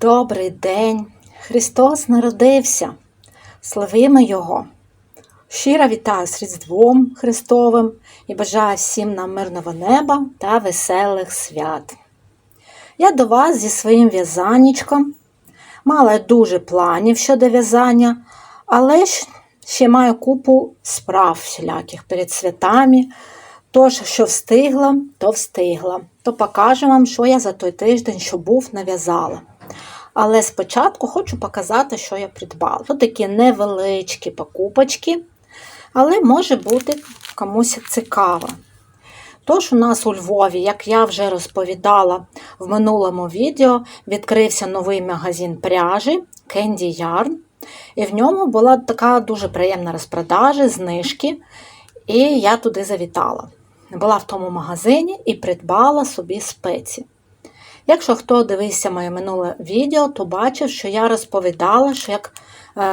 Добрий день! Христос народився! Славімо Його! Щиро вітаю з Різдвом Христовим і бажаю всім нам мирного неба та веселих свят. Я до вас зі своїм в'язаннячком. Мала дуже планів щодо в'язання, але ж ще маю купу справ всіляких перед святами. Тож, що встигла, то встигла. То покажу вам, що я за той тиждень, що був, нав'язала. Але спочатку хочу показати, що я придбала. Ось такі невеличкі покупочки, але може бути комусь цікаво. Тож, у нас у Львові, як я вже розповідала в минулому відео, відкрився новий магазин пряжі Candy Yarn. І в ньому була така дуже приємна розпродажа, знижки. І я туди завітала. Була в тому магазині і придбала собі спеці. Якщо хто дивився моє минуле відео, то бачив, що я розповідала, що як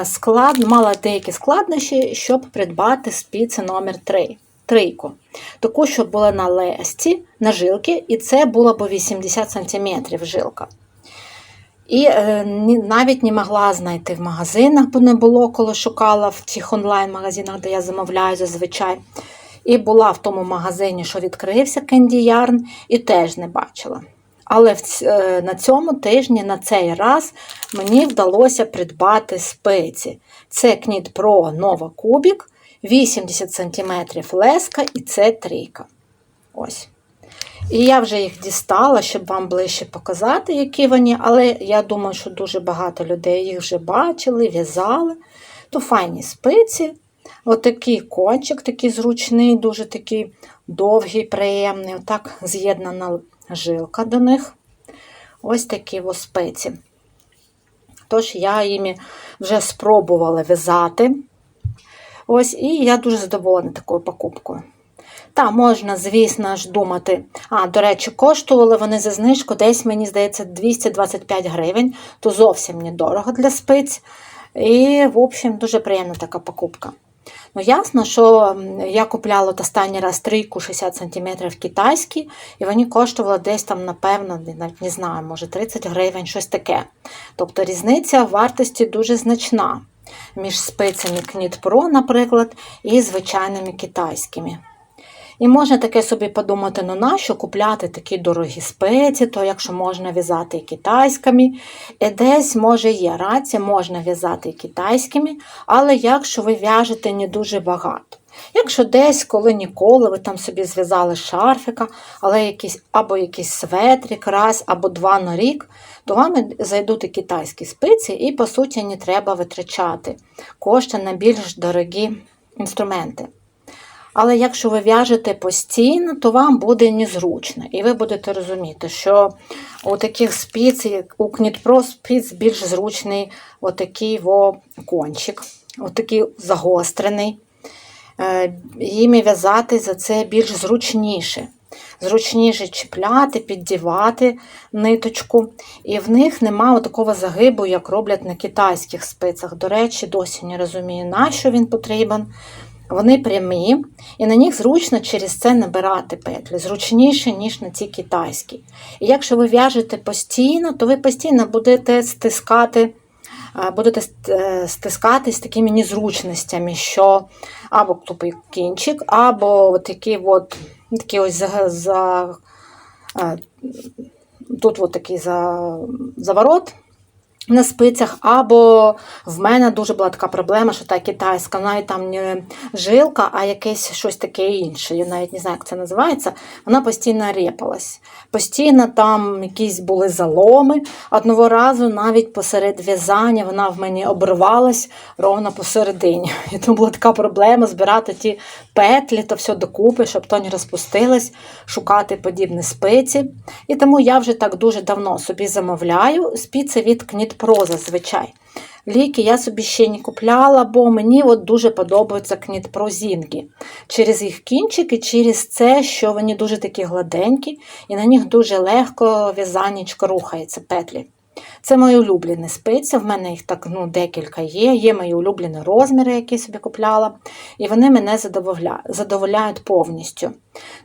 склад, мала деякі складнощі, щоб придбати спиці номер 3 трійку. Таку, щоб була на лесті, на жилки, і це було б 80 см жилка. І е, навіть не могла знайти в магазинах, бо не було, коли шукала в тих онлайн-магазинах, де я замовляю зазвичай. І була в тому магазині, що відкрився Candy Yarn, і теж не бачила. Але е, на цьому тижні, на цей раз, мені вдалося придбати спеці. Це Knit Pro Nova Кубік, 80 см леска і це трійка. Ось. І я вже їх дістала, щоб вам ближче показати, які вони, але я думаю, що дуже багато людей їх вже бачили, в'язали. То файні спиці. Отакий кончик, такий зручний, дуже такий довгий, приємний. Отак з'єднана жилка до них. Ось такі спеці. Тож, я їм вже спробувала в'язати. Ось, І я дуже задоволена такою покупкою. Та, можна, звісно ж, думати. А, до речі, коштували вони за знижку десь, мені здається, 225 гривень, то зовсім недорого для спиць. І, в общем, дуже приємна така покупка. Ну, ясно, що я купляла останній раз трійку 60 см китайські, і вони коштували десь там, напевно, навіть не знаю, може 30 гривень, щось таке. Тобто різниця в вартості дуже значна між спицями Knit Pro, наприклад, і звичайними китайськими. І можна таке собі подумати, ну нащо купляти такі дорогі спеці, то якщо можна в'язати і китайськими. І десь, може, є рація, можна в'язати і китайськими, але якщо ви в'яжете не дуже багато. Якщо десь, коли ніколи, ви там собі зв'язали шарфика, але якийсь, або якийсь светрик, раз, або два на рік, то вам зайдуть і китайські спиці, і, по суті, не треба витрачати кошти на більш дорогі інструменти. Але якщо ви в'яжете постійно, то вам буде незручно. І ви будете розуміти, що у таких спиць, у Knit спиць більш зручний отакий во кончик, отакий загострений. Е, їм в'язати за це більш зручніше. Зручніше чіпляти, піддівати ниточку. І в них немає такого загибу, як роблять на китайських спицях. До речі, досі не розумію, на що він потрібен. Вони прямі, і на них зручно через це набирати петлі, зручніше, ніж на ці китайські. І якщо ви в'яжете постійно, то ви постійно будете стискати будете е, стискати з такими незручностями, що або тупий кінчик, або такі от, такі ось за, за, тут от такий за, заворот на спицях, або в мене дуже була така проблема, що та китайська, навіть там не жилка, а якесь щось таке інше. Я навіть не знаю, як це називається. Вона постійно репалась. Постійно там якісь були заломи. Одного разу навіть посеред в'язання вона в мені обривалась ровно посередині. І тому була така проблема збирати ті петлі, то все докупи, щоб то не розпустилось, шукати подібні спиці. І тому я вже так дуже давно собі замовляю спиці від Knit Pro зазвичай. Ліки я собі ще не купляла, бо мені от дуже подобаються Knit зінки. Через їх кінчики, через це, що вони дуже такі гладенькі, і на них дуже легко в'язанічко рухається петлі. Це мої улюблені спиці. В мене їх так ну, декілька є. Є мої улюблені розміри, які собі купляла. І вони мене задоволяють повністю.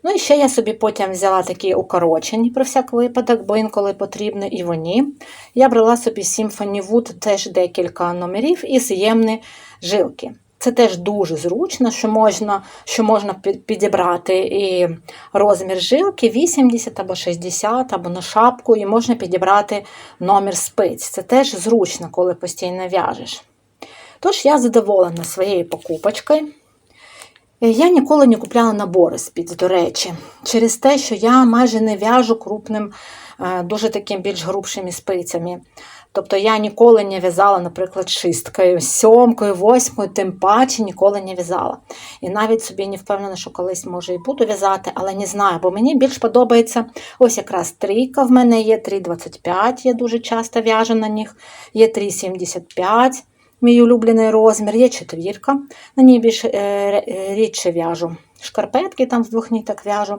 Ну і ще я собі потім взяла такі укорочені про всяк випадок, бо інколи потрібно і вони. Я брала собі Symphony Wood теж декілька номерів і з'ємні жилки. Це теж дуже зручно, що можна що можна підібрати і розмір жилки 80 або 60, або на шапку, і можна підібрати номер спиць. Це теж зручно, коли постійно в'яжеш. Тож, я задоволена своєю покупочкою. Я ніколи не купляла набори спиць, до речі, через те, що я майже не в'яжу крупним, е, дуже таким більш грубшими спицями. Тобто я ніколи не в'язала, наприклад, шисткою, сьомкою, восьмою, тим паче ніколи не в'язала. І навіть собі не впевнена, що колись може і буду в'язати, але не знаю, бо мені більш подобається ось якраз трійка в мене є 3,25, я дуже часто в'яжу на них, є 3,75. Мій улюблений розмір, є четвірка, на ній більш е, рідше в'яжу. Шкарпетки там з двох ніток в'яжу.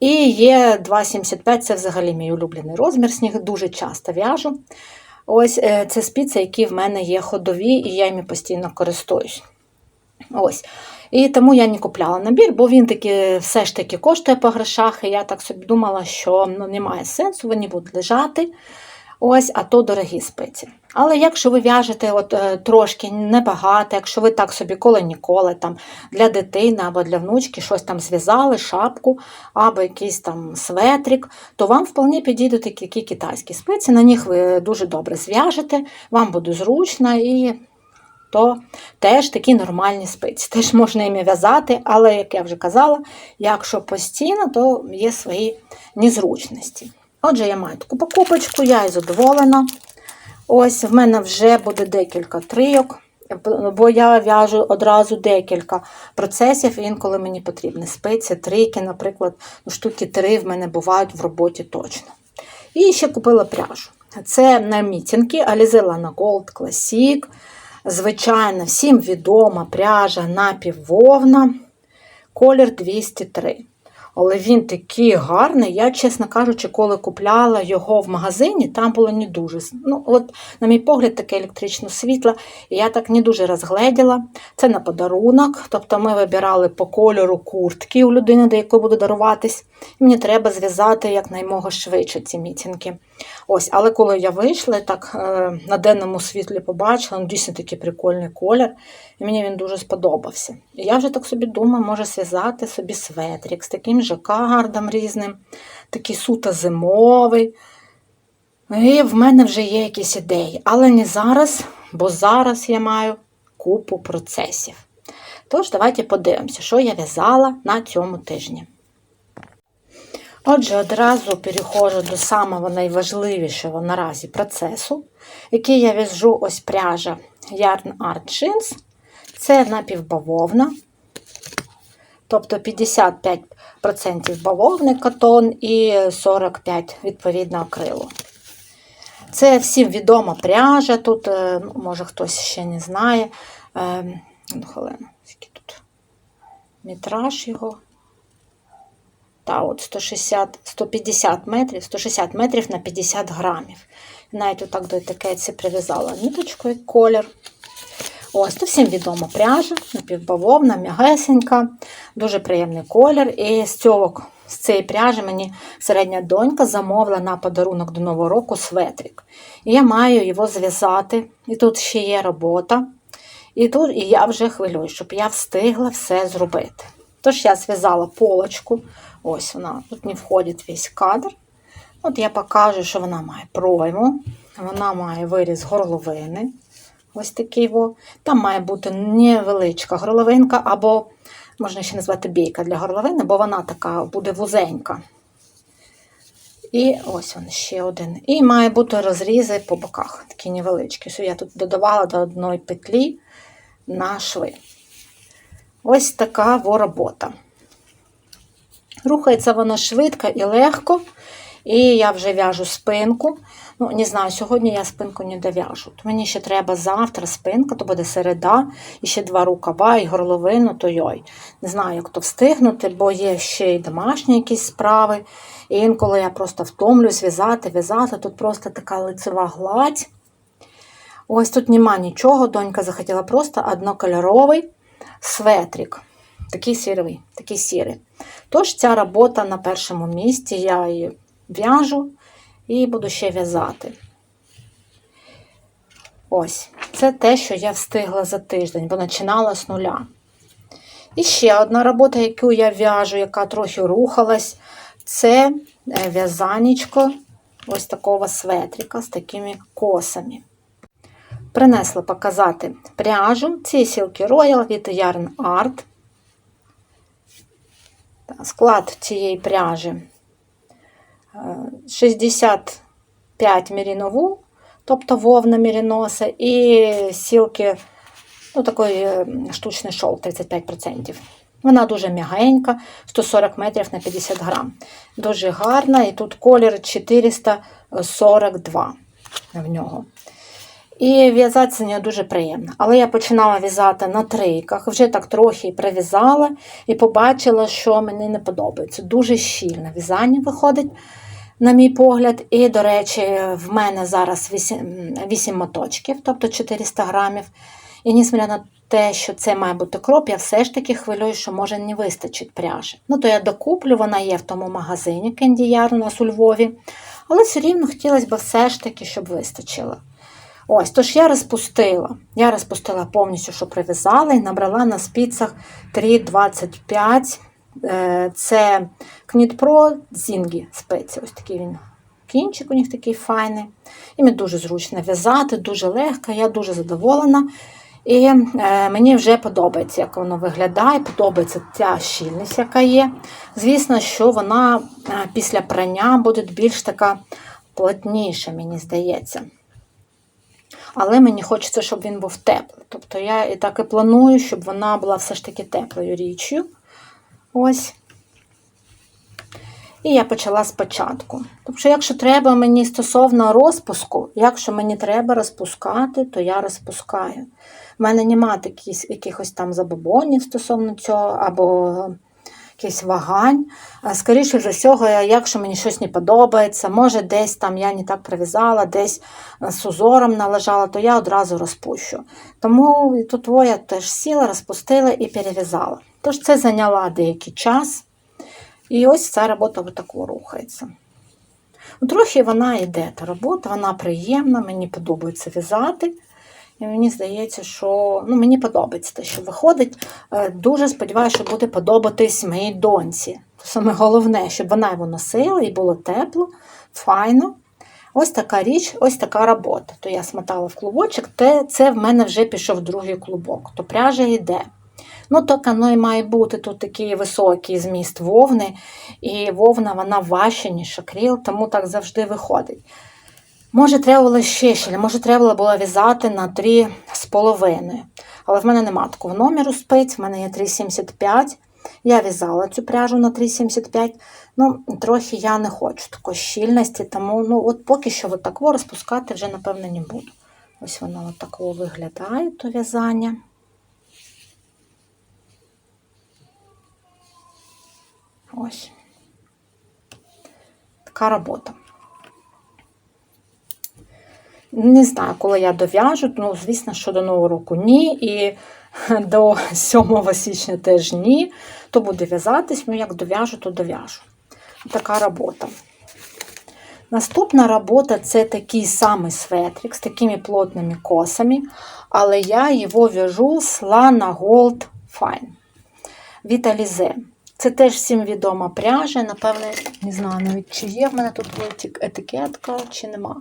І є 2,75 це взагалі мій улюблений розмір, з них дуже часто в'яжу. Ось е, це спіци, які в мене є ходові, і я їми постійно користуюсь. Ось. І тому я не купляла набір, бо він таки все ж таки коштує по грошах. І я так собі думала, що ну, немає сенсу, вони будуть лежати. Ось, а то дорогі спиці. Але якщо ви в'яжете от, е, трошки небагато, якщо ви так собі коли-ніколи там для дитини або для внучки щось там зв'язали, шапку або якийсь там светрик, то вам вполне підійдуть такі китайські спиці, на них ви дуже добре зв'яжете, вам буде зручно і то теж такі нормальні спиці. Теж можна іми в'язати, але, як я вже казала, якщо постійно, то є свої незручності. Отже, я маю таку покупочку, я і задоволена. Ось в мене вже буде декілька трійок, бо я в'яжу одразу декілька процесів, інколи мені потрібні спиці, трійки, наприклад, ну, штуки три в мене бувають в роботі точно. І ще купила пряжу. Це на мітінки Alize Lana Gold Classic. Звичайно, всім відома пряжа напіввовна, колір 203. Але він такий гарний. Я, чесно кажучи, коли купляла його в магазині, там було не дуже. Ну, от, На мій погляд, таке електричне світло, і я так не дуже розгледіла. Це на подарунок. Тобто ми вибирали по кольору куртки у людини, до якої буду даруватись. І мені треба зв'язати якнаймога швидше ці мітинки. Ось, Але коли я вийшла, так е, на денному світлі побачила, ну, дійсно такий прикольний колір, і мені він дуже сподобався. І я вже так собі думаю, може зв'язати собі светрик з таким жакардом різним, такий суто зимовий. І в мене вже є якісь ідеї. Але не зараз, бо зараз я маю купу процесів. Тож, давайте подивимося, що я в'язала на цьому тижні. Отже, одразу переходжу до самого найважливішого наразі процесу, який я в'яжу ось пряжа Yarn Art Jeans. Це напівбавовна, тобто 55% бавовни катон і 45% відповідно акрилу. Це всім відома пряжа. Тут, е, ну, може, хтось ще не знає. Ну, хвилину, скільки тут метраж його. Та от 160, 150 метрів, 160 метрів на 50 грамів. Навіть отак до етикетці прив'язала ниточку як колір. Ось, то всім відома пряжа, напівбавовна, м'ягесенька, дуже приємний колір. І з цього, з цієї пряжі мені середня донька замовила на подарунок до Нового року светрик. І я маю його зв'язати. І тут ще є робота. І тут і я вже хвилюю, щоб я встигла все зробити. Тож я зв'язала полочку. Ось вона, тут не входить весь кадр. От я покажу, що вона має пройму, вона має виріз горловини. Ось такий. Во. Там має бути невеличка горловинка, або, можна ще назвати бійка для горловини, бо вона така буде вузенька. І ось він ще один. І має бути розрізи по боках, такі невеличкі. Що я тут додавала до одної петлі на шви. Ось така во робота. Рухається воно швидко і легко. І я вже в'яжу спинку. Ну, не знаю, сьогодні я спинку не дов'яжу. То Мені ще треба завтра спинка, то буде середа, і ще два рукава, і горловину, то йой. Не знаю, як то встигнути, бо є ще й домашні якісь справи. І інколи я просто втомлююсь в'язати, в'язати. Тут просто така лицева гладь. Ось тут нема нічого. Донька захотіла просто однокольоровий светрик. Такий сірий, такий сірий. Тож ця робота на першому місці, я її в'яжу і буду ще в'язати. Ось, це те, що я встигла за тиждень, бо починала з нуля. І ще одна робота, яку я в'яжу, яка трохи рухалась, це е, в'язанечко ось такого светрика з такими косами. Принесла показати пряжу. Ці Silky Royal від Yarn Art. Склад цієї пряжі 65 мерінову, тобто вовна меріноса, і сілки, ну, такий штучний шов 35%. Вона дуже м'ягенька, 140 метрів на 50 грам. Дуже гарна, і тут колір 442 в нього. І в'язати це не дуже приємно. Але я починала в'язати на трийках, вже так трохи прив'язала і побачила, що мені не подобається. Дуже щільне в'язання виходить, на мій погляд. І, до речі, в мене зараз 8, 8 моточків, тобто 400 грамів. І несмотря на те, що це має бути кроп, я все ж таки хвилюю, що може не вистачить пряжі. Ну, то я докуплю, вона є в тому магазині Yarn у нас у Львові. Але все рівно хотілося б все ж таки, щоб вистачило. Ось, тож я розпустила. Я розпустила повністю, що прив'язала, і набрала на спицях 3,25. Е, Це Knit Зінгі спеці. Ось такий він кінчик у них такий файний. І мені дуже зручно в'язати, дуже легко, я дуже задоволена. І е, мені вже подобається, як воно виглядає, подобається ця щільність, яка є. Звісно, що вона е, після прання буде більш така плотніша, мені здається. Але мені хочеться, щоб він був теплий. Тобто я і так і планую, щоб вона була все ж таки теплою річчю. Ось. І я почала спочатку. Тобто, якщо треба мені стосовно розпуску, якщо мені треба розпускати, то я розпускаю. У мене немає якихось там забобонів стосовно цього, або якихось вагань. Скоріше за всього, якщо мені щось не подобається, може десь там я не так прив'язала, десь з узором належала, то я одразу розпущу. Тому тут я теж сіла, розпустила і перев'язала. Тож це зайняло деякий час. І ось ця робота отако рухається. Трохи вона йде, та робота, вона приємна, мені подобається в'язати. І мені здається, що ну, мені подобається те, що виходить. Е, дуже сподіваюся, що буде подобатись моїй доньці. Саме головне, щоб вона його носила і було тепло, файно. Ось така річ, ось така робота. То я смотала в клубочок, те, це в мене вже пішов другий клубок, то пряжа йде. Ну, так воно і має бути тут такий високий зміст вовни, і вовна вона важча, ніж акрил, тому так завжди виходить. Може, треба було ще ще, може, треба було в'язати на 3,5. Але в мене нема такого номеру спиць, в мене є 3,75. Я в'язала цю пряжу на 3,75. Ну, трохи я не хочу такої щільності, тому ну, от поки що от розпускати вже, напевно, не буду. Ось воно от виглядає, то в'язання. Ось. Така робота. Не знаю, коли я дов'яжу, ну, звісно, що до Нового року ні. І до 7 січня теж ні. То буде в'язатись, ну як дов'яжу, то дов'яжу. Така робота. Наступна робота це такий самий светрик з такими плотними косами, але я його в'яжу з Lana Gold Fine від Alize. Це теж всім відома пряжа. Напевне, не знаю навіть, чи є в мене тут етикетка, чи нема.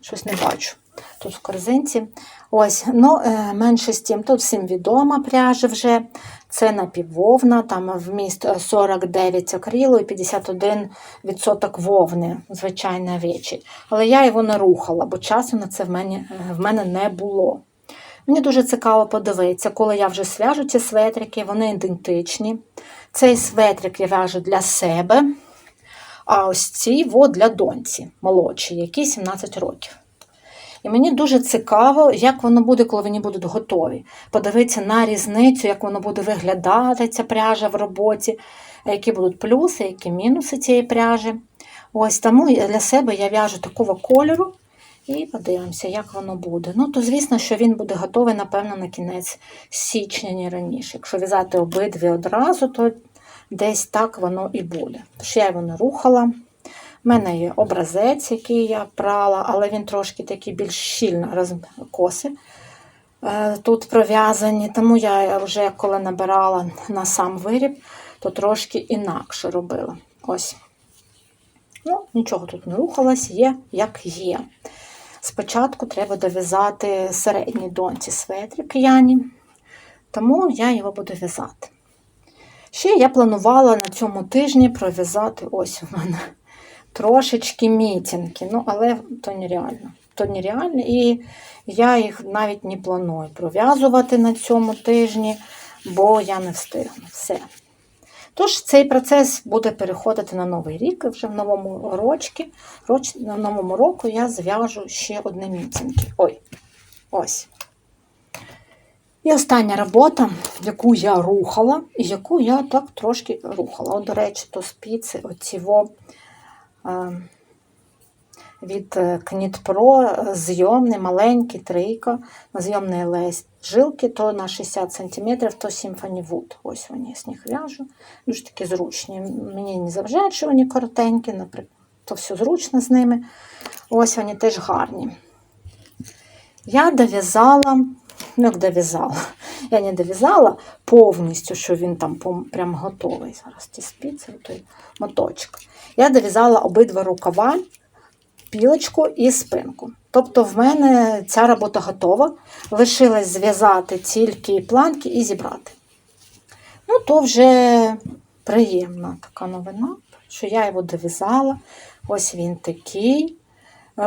Щось не бачу. Тут в корзинці. Ось, ну, е, менше з тим, тут всім відома пряжа вже. Це напіввовна, там вміст 49 акрилу і 51% вовни, звичайно, речі. Але я його не рухала, бо часу на це в мене, в мене не було. Мені дуже цікаво подивитися, коли я вже свяжу ці светрики, вони ідентичні. Цей светрик я в'яжу для себе. А ось ці для доньці молодші, які 17 років. І мені дуже цікаво, як воно буде, коли вони будуть готові. Подивитися на різницю, як воно буде виглядати, ця пряжа в роботі, які будуть плюси, які мінуси цієї пряжі. Ось тому для себе я в'яжу такого кольору і подивимося, як воно буде. Ну, то звісно, що він буде готовий, напевно, на кінець січня, не раніше. Якщо в'язати обидві одразу, то десь так воно і буде. Тож я його не рухала. У мене є образець, який я прала, але він трошки такий більш щільно розкоси е, тут пров'язані. Тому я вже коли набирала на сам виріб, то трошки інакше робила. Ось. Ну, нічого тут не рухалось, є як є. Спочатку треба дов'язати середній доньці светрик Яні, тому я його буду в'язати. Ще я планувала на цьому тижні пров'язати ось у мене трошечки мітінки, ну, але то нереально. То нереально, і я їх навіть не планую пров'язувати на цьому тижні, бо я не встигну. Все. Тож цей процес буде переходити на новий рік, і вже в новому рочці, роч, на новому року я зв'яжу ще одне мітинки. Ой, ось. І остання робота, яку я рухала, і яку я так трошки рухала. От, до речі, то спіци оціво е, від Knit Pro зйомний, маленький, трійка, зйомний лезь жилки, то на 60 см, то Symphony Wood. Ось вони, з них в'яжу. Дуже такі зручні. Мені не заважають, що вони коротенькі, наприклад, то все зручно з ними. Ось вони теж гарні. Я дов'язала, ну як дов'язала, я не дов'язала повністю, що він там прям готовий. Зараз ті спіці, той моточок. Я дов'язала обидва рукава, пілочку і спинку. Тобто в мене ця робота готова. Лишилось зв'язати тільки планки і зібрати. Ну, то вже приємна така новина, що я його дов'язала. Ось він такий.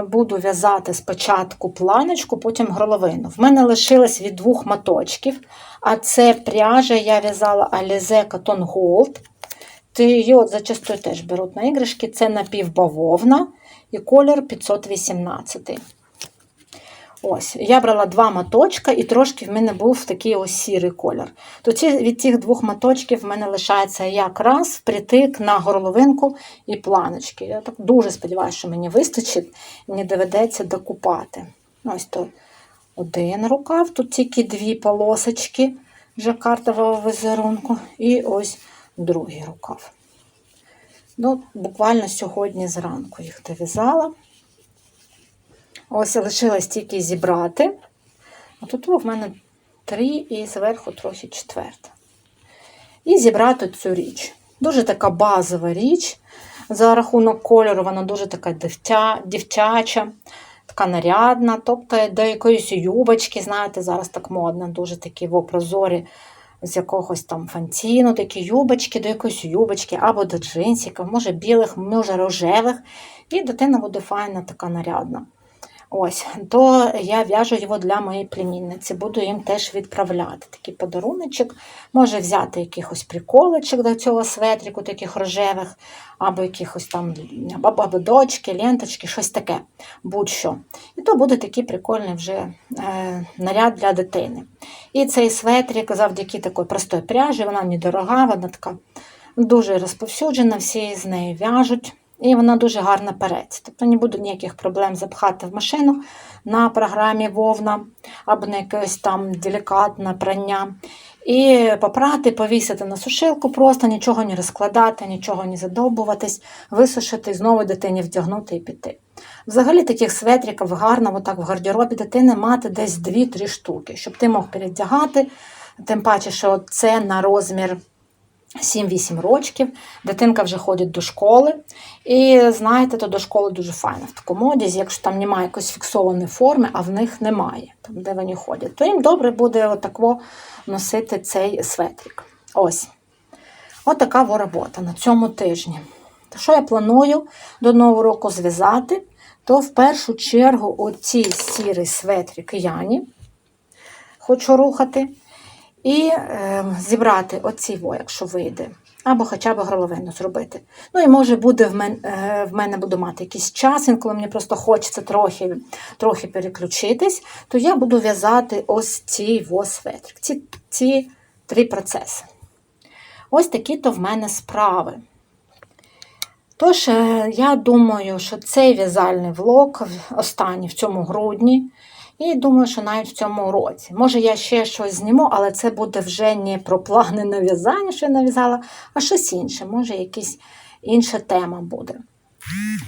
Буду в'язати спочатку планочку, потім горловину. В мене лишилось від двох моточків, а це пряжа я в'язала Alize Cotton Gold. Її от зачастую теж беруть на іграшки. Це напівбавовна і колір 518. Ось, я брала два моточка, і трошки в мене був такий ось сірий колір. То ці, від цих двох моточків в мене лишається якраз впритик на горловинку і планочки. Я так дуже сподіваюся, що мені вистачить і не доведеться докупати. Ось то один рукав, тут тільки дві полосочки жакартового візерунку, і ось другий рукав. Ну, буквально сьогодні зранку їх дов'язала. Ось лишилось тільки зібрати. А тут в мене три і зверху трохи четверта. І зібрати цю річ. Дуже така базова річ. За рахунок кольору вона дуже така дівча, дівчача, така нарядна. Тобто до якоїсь юбочки, знаєте, зараз так модно, дуже такі в прозорі з якогось там фантіну, такі юбочки, до якоїсь юбочки, або до джинсиків, може білих, може рожевих. І дитина буде файна, така нарядна. Ось, то я в'яжу його для моєї племінниці, буду їм теж відправляти такий подаруночок. Може взяти якихось приколочок до цього светрику, таких рожевих, або якихось там або, або дочки, ленточки, щось таке, будь-що. І то буде такий прикольний вже е, наряд для дитини. І цей светрик завдяки такої простої пряжі, вона недорога, вона така дуже розповсюджена, всі з нею в'яжуть. І вона дуже гарна перець. Тобто не буде ніяких проблем запхати в машину на програмі вовна або на якесь там делікатне прання. І попрати, повісити на сушилку, просто нічого не розкладати, нічого не задовбуватись, висушити, знову дитині вдягнути і піти. Взагалі таких светриків гарно отак в гардеробі дитини мати десь 2-3 штуки, щоб ти мог передягати, тим паче, що це на розмір. 7-8 років, дитинка вже ходить до школи. І знаєте, то до школи дуже файно в такому одязі, якщо там немає якоїсь фіксованої форми, а в них немає, там, де вони ходять, то їм добре буде отако носити цей светрик. Ось. Отака во робота на цьому тижні. То що я планую до нового року зв'язати, то в першу чергу оці сірий светрик Яні хочу рухати. І е, зібрати оці, во, якщо вийде, або хоча б горловину зробити. Ну і може буде в мене, в мене буду мати якийсь час, інколи мені просто хочеться трохи, трохи переключитись, то я буду в'язати ось ці светрик, ці, ці три процеси. Ось такі то в мене справи. Тож, е, я думаю, що цей в'язальний влог останній в цьому грудні. І думаю, що навіть в цьому році. Може, я ще щось зніму, але це буде вже не про плани на в'язання, що я нав'язала, а щось інше. Може, якась інша тема буде.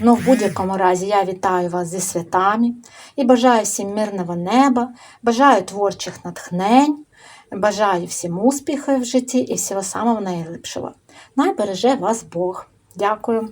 Ну, в будь-якому разі, я вітаю вас зі святами і бажаю всім мирного неба, бажаю творчих натхнень, бажаю всім успіхів в житті і всього самого найліпшого. Най береже вас Бог. Дякую.